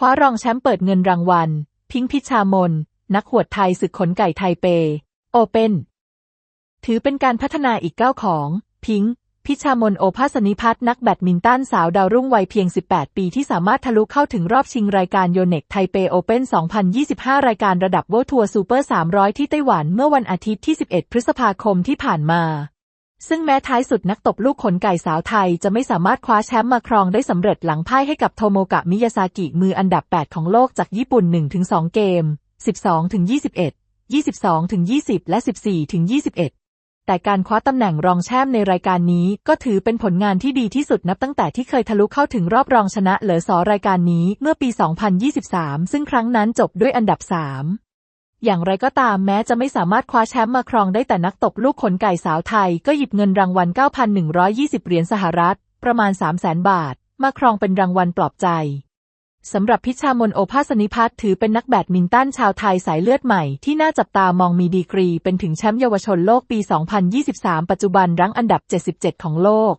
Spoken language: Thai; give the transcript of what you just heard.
คว้ารองแชมป์เปิดเงินรางวัล พิงค์พิชามน นักหวดไทยศึกขนไก่ไทเป โอเปนถือเป็นการพัฒนาอีกก้าวของ พิงค์พิชามนโอภาสนิพัฒน์นักแบดมินตันสาวดาวรุ่งวัยเพียง 18 ปีที่สามารถทะลุเข้าถึงรอบชิงรายการโยเน็กไทเปโอเปน2025 รายการระดับเวิลด์ทัวร์ซูเปอร์ 300 ที่ไต้หวันเมื่อวันอาทิตย์ที่ 11 พฤษภาคมที่ผ่านมา ซึ่งแม้ท้ายสุดนักตบลูกขนไก่สาวไทยจะไม่สามารถคว้าแชมป์มาครองได้สำเร็จหลังพ่ายให้กับโทโมกะมิยาซากิมืออันดับ 8 ของโลกจากญี่ปุ่น 1-2 เกม 12-21 22-20 และ 14-21 แต่การคว้าตำแหน่งรองแชมป์ในรายการนี้ก็ถือเป็นผลงานที่ดีที่สุดนับตั้งแต่ที่เคยทะลุเข้าถึงรอบรองชนะเหลอสอรายการนี้เมื่อปี 2023 ซึ่งครั้งนั้นจบด้วยอันดับ 3 อย่างไรก็ตามแม้จะไม่สามารถคว้าแชมป์มาครองได้แต่นักตบลูกขนไก่สาวไทยก็หยิบเงินรางวัล 9,120 เหรียญสหรัฐ ประมาณ 300,000 บาท มาครองเป็นรางวัลปลอบใจสำหรับพิชามนโอภาสนิพัฒน์ถือเป็นนักแบดมินตันชาวไทยสายเลือดใหม่ที่น่าจับตามองมีดีกรีเป็นถึงแชมป์เยาวชนโลกปี 2023 ปัจจุบันรั้งอันดับ 77 ของโลก